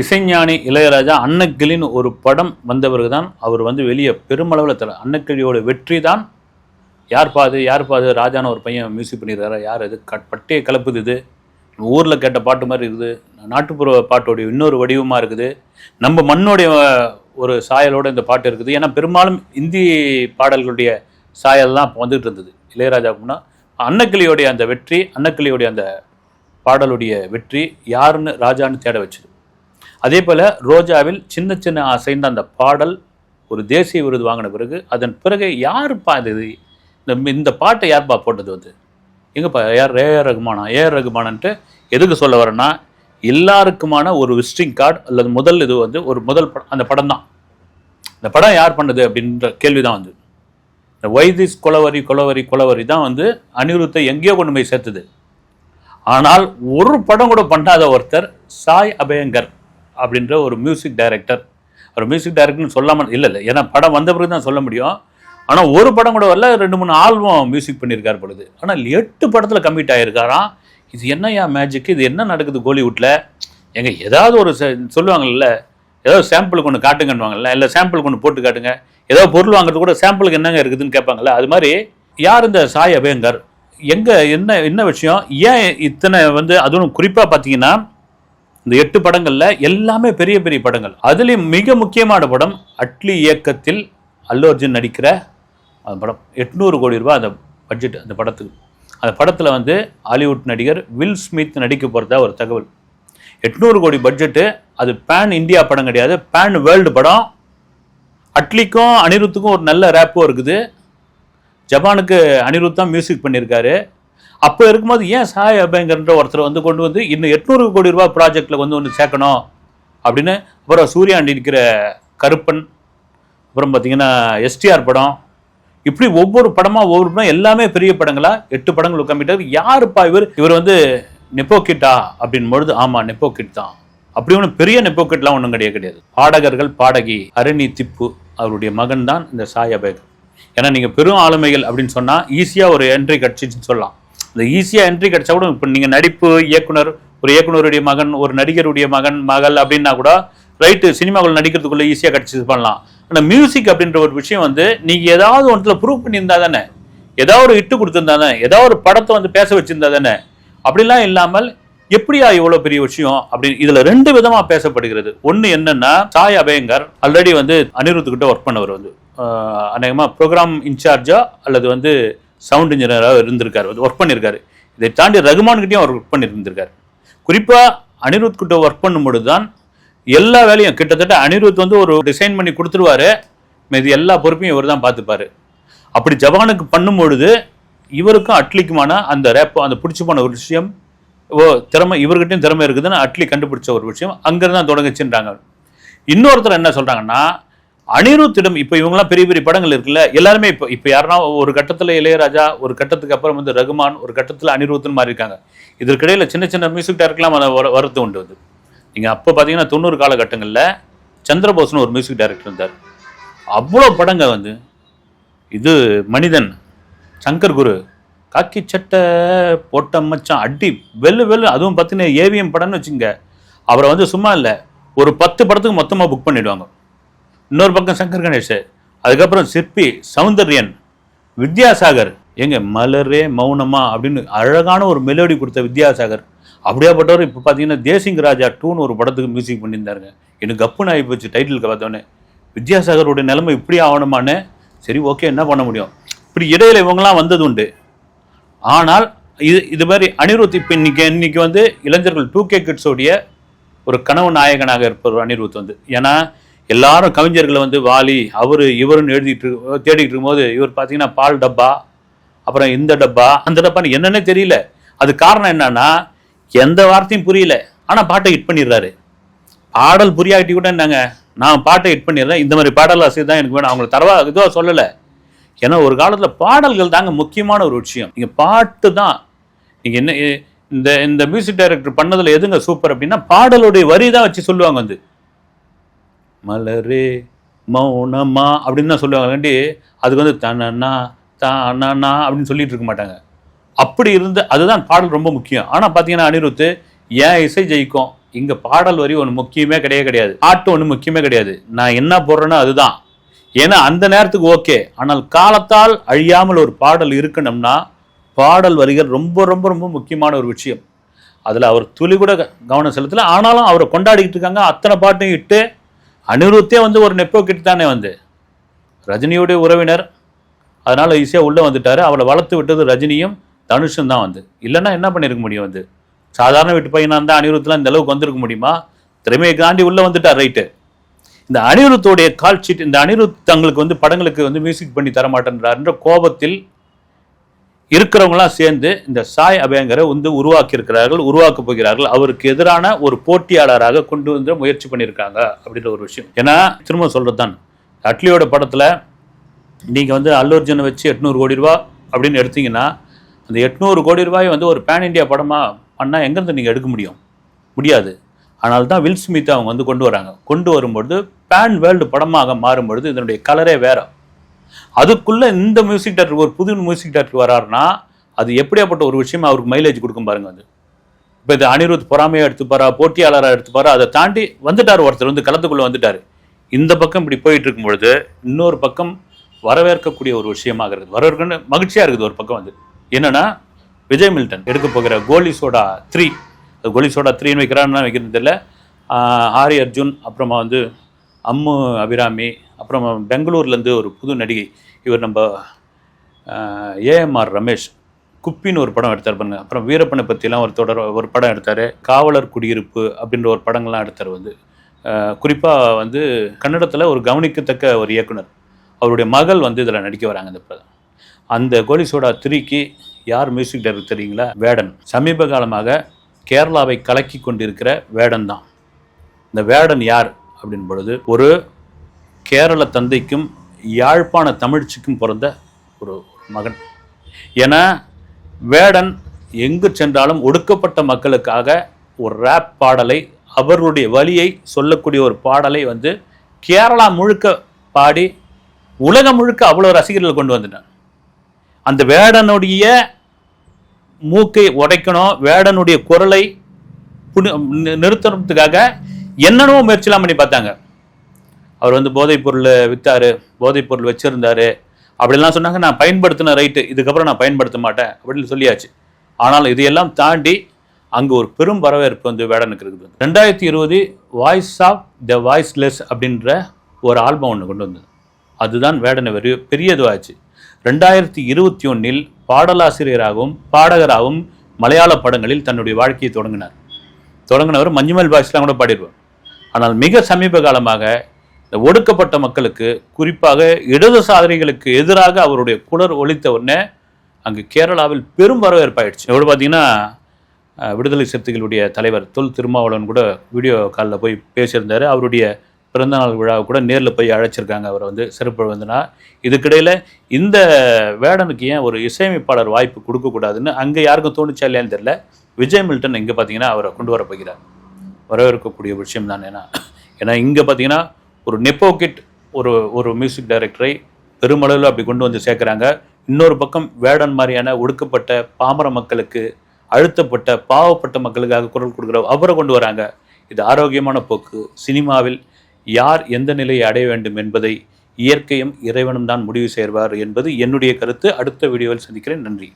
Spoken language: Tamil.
இசைஞானி இளையராஜா அன்னக்கிளின்னு ஒரு படம் வந்த பிறகுதான் அவர் வந்து வெளியே பெருமளவில் தர அன்னக்கிளியோட வெற்றி தான் யார் பாது யார் பாது ராஜான ஒரு பையன் மியூசிக் பண்ணியிருக்காரு யார் இது கட் பட்டையை கலப்புது இது. ஊரில் கேட்ட பாட்டு மாதிரி இருக்குது. நாட்டுப்புற பாட்டோடைய இன்னொரு வடிவமாக இருக்குது. நம்ம மண்ணுடைய ஒரு சாயலோட இந்த பாட்டு இருக்குது. ஏன்னா பெரும்பாலும் இந்தி பாடல்களுடைய சாயல் தான் இப்போ வந்துகிட்டு இருந்தது இளையராஜாவுக்குன்னா அன்னக்கிளியோடைய அந்த வெற்றி அன்னக்கிளியோடைய அந்த பாடலுடைய வெற்றி யாருன்னு ராஜான்னு தேட வச்சுது. அதே போல் ரோஜாவில் சின்ன சின்ன அசைந்த அந்த பாடல் ஒரு தேசிய விருது வாங்கின பிறகு அதன் பிறகு யாருப்பா இது இந்த இந்த பாட்டை யார்ப்பா போட்டது வந்து? எங்கப்பா யார் ஆர் ரகுமானா? ஏஆர் ரகுமானன்ட்டு எதுக்கு சொல்ல வரேன்னா எல்லாருக்குமான ஒரு விசிட்டிங் கார்டு அல்லது முதல் இது வந்து ஒரு முதல் படம் அந்த படம் தான். இந்த படம் யார் பண்ணது அப்படின்ற கேள்வி தான் வந்து. இந்த வைதிஸ் கொலவரி கொலவரி கொலவரி தான் வந்து அனிருத்தை எங்கேயோ கொண்டு போய் சேர்த்துது. ஆனால் ஒரு படம் கூட பண்ணாத ஒருத்தர் சாய் அபயங்கர். அப்படின்ற ஒரு மியூசிக் டைரக்டர் அவர் மியூசிக் டைரக்டர்னு சொல்லாமல் இல்லை இல்லை. ஏன்னா படம் வந்த பிறகு தான் சொல்ல முடியும். ஆனால் ஒரு படம் கூட வரல ரெண்டு மூணு ஆல்பம் மியூசிக் பண்ணியிருக்கார் பொழுது. ஆனால் எட்டு படத்தில் கம்மிட் ஆகியிருக்காராம் இது என்னையா மேஜிக் இது என்ன நடக்குது கோலிவுட்டில் எங்கள் ஏதாவது ஒரு சொல்லுவாங்கல்ல ஏதாவது சாம்பிளுக்கு ஒன்று காட்டுங்கன்னுவாங்கல்ல இல்லை சாம்பிளுக்கு ஒன்று போட்டு காட்டுங்க. ஏதோ பொருள் வாங்குறது கூட சாம்பிளுக்கு என்னங்க இருக்குதுன்னு கேட்பாங்கல்ல அது மாதிரி யார் இந்த சாய் அபயங்கர்? எங்கே என்ன என்ன விஷயம்? ஏன் இத்தனை வந்து அதுவும் குறிப்பாக பார்த்தீங்கன்னா இந்த எட்டு படங்களில் எல்லாமே பெரிய பெரிய படங்கள். அதுலேயும் மிக முக்கியமான படம் அட்லி இயக்கத்தில் அல்லு அர்ஜுன் நடிக்கிற அந்த படம். எட்நூறு கோடி ரூபாய் அந்த பட்ஜெட் அந்த படத்துக்கு. அந்த படத்தில் வந்து ஹாலிவுட் நடிகர் வில் ஸ்மித் நடிக்க போகிறதா ஒரு தகவல். எட்நூறு கோடி பட்ஜெட்டு அது பேன் இந்தியா படம் கிடையாது. பேன் வேர்ல்டு படம். அட்லிக்கும் அனிருத்துக்கும் ஒரு நல்ல ரேப்பும் இருக்குது. ஜப்பானுக்கு அனிருத் தான் மியூசிக் பண்ணியிருக்காரு அப்போ இருக்கும்போது ஏன் சாய் அபேங்கர்ன்ற ஒருத்தர் வந்து கொண்டு வந்து இன்னும் எட்நூறு கோடி ரூபாய் ப்ராஜெக்டில் வந்து வந்து சேர்க்கணும்? அப்படின்னு அப்புறம் சூர்யாண்டி இருக்கிற கருப்பன் அப்புறம் பார்த்தீங்கன்னா எஸ்டிஆர் படம். இப்படி ஒவ்வொரு படமாக ஒவ்வொரு படம் எல்லாமே பெரிய படங்களா? எட்டு படங்கள் உட்காந்துட்டார் யாருப்பா இவர்? இவர் வந்து நெப்போக்கிட்டா அப்படின் பொழுது ஆமாம் நெப்போக்கிட் தான். அப்படி ஒன்றும் பெரிய நெப்போக்கிட்லாம் ஒன்றும் கிடையாது கிடையாது. பாடகர்கள் பாடகி அரணி திப்பு அவருடைய மகன் தான் இந்த சாய் அபேகர் ஏன்னா நீங்கள் பெரும் ஆளுமைகள் அப்படின்னு சொன்னால் ஈஸியாக ஒரு என்ட்ரி கிடச்சின்னு சொல்லலாம். இந்த ஈஸியாக என்ட்ரி கிடைச்சா கூட இப்போ நீங்கள் நடிப்பு இயக்குனர் ஒரு இயக்குனருடைய மகன் ஒரு நடிகருடைய மகன் மகள் அப்படின்னா கூட ரைட்டு சினிமாவில் நடிக்கிறதுக்குள்ளே ஈஸியாக கிடச்சி பண்ணலாம். ஆனால் மியூசிக் அப்படின்ற ஒரு விஷயம் வந்து நீங்கள் ஏதாவது ஒன்றில் ப்ரூவ் பண்ணியிருந்தா தானே? ஏதாவது ஒரு இட்டு கொடுத்துருந்தா தானே? ஏதாவது ஒரு படத்தை வந்து பேச வச்சுருந்தா தானே? அப்படிலாம் இல்லாமல் எப்படியா இவ்வளோ பெரிய விஷயம் அப்படி இதில் ரெண்டு விதமாக பேசப்படுகிறது. ஒன்று என்னென்னா சாய் அபயங்கர் ஆல்ரெடி வந்து அனிருத் கிட்ட ஒர்க் பண்ணவர் வந்து. அநேகமாக ப்ரோக்ராம் இன்சார்ஜா அல்லது வந்து சவுண்ட் இன்ஜினியராக இருந்திருக்காரு. ஒர்க் பண்ணியிருக்காரு. இதை தாண்டி ரகுமான்கிட்டையும் அவர் ஒர்க் பண்ணியிருந்திருக்காரு. குறிப்பாக அனிருத் கிட்ட ஒர்க் பண்ணும்பொழுது தான் எல்லா வேலையும் கிட்டத்தட்ட அனிருத் வந்து ஒரு டிசைன் பண்ணி கொடுத்துருவாரு. மீதி எல்லா பொறுப்பையும் இவர் தான் பார்த்துப்பாரு. அப்படி ஜவானுக்கு பண்ணும்பொழுது இவருக்கும் அட்லிக்குமான அந்த ரேப் அந்த பிடிச்சி போன ஒரு விஷயம் ஓ திறமை இவர்கிட்டையும் திறமை இருக்குதுன்னு அட்லி கண்டுபிடிச்ச ஒரு விஷயம் அங்கேருந்து தான் தொடங்குச்சுன்றாங்க. இன்னொருத்தர் என்ன சொல்கிறாங்கன்னா அனிருத்திடம் இப்போ இவங்கெல்லாம் பெரிய பெரிய படங்கள் இருக்குல்ல எல்லாருமே இப்போ இப்போ யாருன்னா ஒரு கட்டத்தில் இளையராஜா ஒரு கட்டத்துக்கு அப்புறம் வந்து ரகுமான் ஒரு கட்டத்தில் அனிருத்துன்னு மாறி இருக்காங்க. இதற்கிடையில் சின்ன சின்ன மியூசிக் டைரக்டர்லாம் வர வர- உண்டு வந்து நீங்கள் அப்போ பார்த்தீங்கன்னா தொண்ணூறு காலகட்டங்களில் சந்திரபோஸ்னு ஒரு மியூசிக் டைரக்டர் இருந்தார். அவ்வளோ படங்கள் வந்து இது மனிதன் சங்கர் குரு காக்கி சட்டை போட்ட மச்சான் அடி வெள்ளு வெள்ளு அதுவும் பார்த்தீங்கன்னா ஏவிஎம் படம்னு வச்சுங்க அவரை வந்து சும்மா இல்லை ஒரு பத்து படத்துக்கு மொத்தமாக புக் பண்ணிவிடுவாங்க இன்னொரு பக்கம் சங்கர் கணேஷ் அதுக்கப்புறம் சிற்பி சௌந்தர்யன் வித்யாசாகர். எங்க மலரே மௌனமா அப்படின்னு அழகான ஒரு மெலோடி கொடுத்த வித்யாசாகர். அப்படியாப்பட்டவர் இப்போ பார்த்தீங்கன்னா தேசிங் ராஜா டூன்னு ஒரு படத்துக்கு மியூசிக் பண்ணியிருந்தாருங்க. எனக்கு கப்புன்னு ஆகி போச்சு டைட்டிலுக்கு பார்த்தோன்னே. வித்யாசாகருடைய நிலைமை இப்படி ஆகணுமான்னு சரி ஓகே என்ன பண்ண முடியும்? இப்படி இடையில இவங்கெல்லாம் வந்தது உண்டு. ஆனால் இது இது மாதிரி அனிருத் இப்போ இன்னைக்கு இன்னைக்கு வந்து இளைஞர்கள் டூ கே கிட்ஸோடைய ஒரு கனவு நாயகனாக இருப்பவர் அனிருத் வந்து. ஏன்னா எல்லாரும் கவிஞர்களை வந்து வாலி அவரு இவருன்னு எழுதிட்டு தேடிக்கிட்டு தேடிட்டு இருக்கும்போது இவர் பார்த்தீங்கன்னா பால் டப்பா அப்புறம் இந்த டப்பா அந்த டப்பான்னு என்னன்னே தெரியல. அது காரணம் என்னன்னா எந்த வார்த்தையும் புரியல. ஆனால் பாட்டை ஹிட் பண்ணிடுறாரு. பாடல் புரியாட்டி கூட என்னங்க நான் பாட்டை ஹிட் பண்ணிடுறேன் இந்த மாதிரி பாடல் ஆசிரியர் தான் எனக்கு வேணும். அவங்களை தரவா இதுவாக சொல்லலை. ஏன்னா ஒரு காலத்தில் பாடல்கள் தாங்க முக்கியமான ஒரு விஷயம். நீங்கள் பாட்டு தான் நீங்கள் என்ன இந்த இந்த மியூசிக் டைரக்டர் பண்ணதில் எதுங்க சூப்பர் அப்படின்னா பாடலுடைய வரி தான் வச்சு சொல்லுவாங்க வந்து. மலரே மௌனமா அப்படின்னு தான் சொல்லுவாங்கண்டி அதுக்கு வந்து தனனா தானா அப்படின்னு சொல்லிட்டு இருக்க மாட்டாங்க. அப்படி இருந்து அதுதான் பாடல் ரொம்ப முக்கியம். ஆனால் பார்த்தீங்கன்னா அனிருத்து ஏன் இசை ஜெயிக்கும். இங்கே பாடல் வரி ஒன்று முக்கியமே கிடையவே கிடையாது. பாட்டு ஒன்று முக்கியமே கிடையாது. நான் என்ன போடுறேனோ அதுதான். ஏன்னா அந்த நேரத்துக்கு ஓகே. ஆனால் காலத்தால் அழியாமல் ஒரு பாடல் இருக்கணும்னா பாடல் வரிகள் ரொம்ப ரொம்ப ரொம்ப முக்கியமான ஒரு விஷயம். அதில் அவர் துளி கூட க- கவனம் செலுத்தலை. ஆனாலும் அவரை கொண்டாடிக்கிட்டு இருக்காங்க. அத்தனை பாட்டையும் இட்டு அனிருத்தே வந்து ஒரு நெப்போ கிட்ட தானே வந்து. ரஜினியோடைய உறவினர். அதனால் ஈஸியாக உள்ளே வந்துட்டார். அவளை வளர்த்து விட்டது ரஜினியும் தனுஷும் தான் வந்து. இல்லைன்னா என்ன பண்ணியிருக்க முடியும் வந்து? சாதாரண வீட்டு பையனாக இருந்தால் அனிருத்லாம் இந்த அளவுக்கு வந்திருக்க முடியுமா? திறமையை தாண்டி உள்ளே வந்துட்டார் ரைட்டு இந்த அனிருத்தோடைய கால் ஷீட் இந்த அனிருத் தங்களுக்கு வந்து படங்களுக்கு வந்து மியூசிக் பண்ணி தர மாட்டேன்றாருன்ற கோபத்தில் இருக்கிறவங்களாம் சேர்ந்து இந்த சாய் அபயங்கரை வந்து உருவாக்கியிருக்கிறார்கள் உருவாக்கப் உருவாக்க போகிறார்கள். அவருக்கு எதிரான ஒரு போட்டியாளராக கொண்டு வந்து முயற்சி பண்ணியிருக்காங்க அப்படின்ற ஒரு விஷயம். ஏன்னா திரும்ப சொல்கிறது தான் அட்லியோட படத்தில் நீங்கள் வந்து அல்லு அர்ஜுனை வச்சு எட்நூறு கோடி ரூபா அப்படின்னு எடுத்தீங்கன்னா அந்த எட்நூறு கோடி ரூபாய் வந்து ஒரு பேன் இந்தியா படமாக பண்ணால் எங்கேருந்து நீங்கள் எடுக்க முடியும்? முடியாது. ஆனால் தான் வில் ஸ்மித் அவங்க வந்து கொண்டு வராங்க. கொண்டு வரும்பொழுது பேன் வேர்ல்டு படமாக மாறும்பொழுது இதனுடைய கலரே வேறு. அதுக்குள்ளே இந்த மியூசிக் டேரக்டர் ஒரு புது மியூசிக் டேரக்டர் வராருன்னா அது எப்படியாப்பட்ட ஒரு விஷயம் அவருக்கு மைலேஜ் கொடுக்கும் பாருங்க அது. இப்போ இது அனிருத் பொறாமையாக எடுத்துப்பாரா போட்டியாளராக எடுத்துப்பாரா அதை தாண்டி வந்துட்டார் ஒருத்தர் வந்து களத்துக்குள்ளே வந்துட்டார். இந்த பக்கம் இப்படி போயிட்டு இருக்கும் பொழுது இன்னொரு பக்கம் வரவேற்கக்கூடிய ஒரு விஷயமாக இருக்குது. வரவேற்கன்னு மகிழ்ச்சியாக இருக்குது ஒரு பக்கம் வந்து என்னென்னா விஜய் மில்டன் எடுக்க போகிற Goli Soda three Goli Soda த்ரீன்னு வைக்கிறான்னு வைக்கிறது தெரியல ஆரி அர்ஜுன் அப்புறமா வந்து அம்மு அபிராமி அப்புறம் பெங்களூர்லேருந்து ஒரு புது நடிகை இவர் நம்ம ஏஎம்ஆர் ரமேஷ் குப்பின்னு ஒரு படம் எடுத்தார் பாருங்க. அப்புறம் வீரப்பனை பற்றிலாம் ஒரு தொடர் ஒரு படம் எடுத்தார். காவலர் குடியிருப்பு அப்படின்ற ஒரு படங்கள்லாம் எடுத்தார் வந்து. குறிப்பாக வந்து கன்னடத்தில் ஒரு கவனிக்கத்தக்க ஒரு இயக்குனர். அவருடைய மகள் வந்து இதில் நடிக்க வராங்க இந்த படம். அந்த கோலிசோடா திரிக்கு யார் மியூசிக் டைரக்டர் தெரியுங்களா? வேடன். சமீப காலமாக கேரளாவை கலக்கி கொண்டிருக்கிற வேடன் தான் இந்த வேடன் யார் அப்படின் பொழுது ஒரு கேரள தந்தைக்கும் யாழ்ப்பாண தமிழ்ச்சிக்கும் பிறந்த ஒரு மகன். ஏன்னா வேடன் எங்கு சென்றாலும் ஒடுக்கப்பட்ட மக்களுக்காக ஒரு ரேப் பாடலை அவர்களுடைய வழியை சொல்லக்கூடிய ஒரு பாடலை வந்து கேரளா முழுக்க பாடி உலகம் முழுக்க அவ்வளோ ரசிகர்கள் கொண்டு வந்துட்டான் அந்த வேடனுடைய மூக்கை உடைக்கணும் வேடனுடைய குரலை நிறுத்தணுத்துக்காக என்னென்னவோ முயற்சிலாம் பண்ணி பார்த்தாங்க. அவர் வந்து போதைப் பொருள் விற்றாரு போதைப் பொருள் வச்சிருந்தாரு. அப்படிலாம் சொன்னாங்க. நான் பயன்படுத்தின ரைட்டு இதுக்கப்புறம் நான் பயன்படுத்த மாட்டேன் அப்படின்னு சொல்லியாச்சு. ஆனால் இதையெல்லாம் தாண்டி அங்கே ஒரு பெரும் வரவேற்பு வந்து வேடனுக்கு இருக்குது ரெண்டாயிரத்தி இருபது வாய்ஸ் ஆஃப் த வாய்ஸ்லெஸ் அப்படின்ற ஒரு ஆல்பம் ஒன்று கொண்டு வந்தது. அதுதான் வேடனை பெரிய பெரிய இதுவாச்சு ரெண்டாயிரத்தி இருபத்தி ஒன்றில் பாடலாசிரியராகவும் பாடகராகவும் மலையாள படங்களில் தன்னுடைய வாழ்க்கையை தொடங்கினார். தொடங்கினவர் மஞ்சுமல் பாய்ஸ்லாம் கூட பாடிடுவார் ஆனால் மிக சமீப காலமாக இந்த ஒடுக்கப்பட்ட மக்களுக்கு குறிப்பாக இடதுசாரிகளுக்கு எதிராக அவருடைய குளர் ஒழித்த உடனே அங்கு கேரளாவில் பெரும் வரவேற்பாயிடுச்சு. எவ்வளோ பார்த்தீங்கன்னா விடுதலை சிறுத்தைகளுடைய தலைவர் தொல் திருமாவளவன் கூட வீடியோ காலில் போய் பேசியிருந்தார். அவருடைய பிறந்தநாள் விழாவை கூட நேரில் போய் அழைச்சிருக்காங்க. அவரை வந்து சிறப்பு வந்தனா இதுக்கிடையில் இந்த வேடனுக்கு ஏன் ஒரு இசையமைப்பாளர் வாய்ப்பு கொடுக்கக்கூடாதுன்னு அங்கே யாருக்கும் தோணுச்சா இல்லையான்னு தெரியல. விஜய் மில்டன் இங்கே பார்த்தீங்கன்னா அவரை கொண்டு வர போகிறார். வரவேற்கக்கூடிய விஷயம் தான். ஏன்னா ஏன்னா இங்கே பார்த்தீங்கன்னா ஒரு நெப்போகிட் ஒரு ஒரு மியூசிக் டைரக்டரை பெருமளவில் அப்படி கொண்டு வந்து சேர்க்குறாங்க. இன்னொரு பக்கம் வேடன் மாதிரியான ஒடுக்கப்பட்ட பாமர மக்களுக்கு அழுத்தப்பட்ட பாவப்பட்ட மக்களுக்காக குரல் கொடுக்குற அவரை கொண்டு வராங்க. இது ஆரோக்கியமான போக்கு. சினிமாவில் யார் எந்த நிலையை அடைய வேண்டும் என்பதை இயற்கையும் இறைவனும் தான் முடிவு செய்வார் என்பது என்னுடைய கருத்து. அடுத்த வீடியோவில் சந்திக்கிறேன். நன்றி.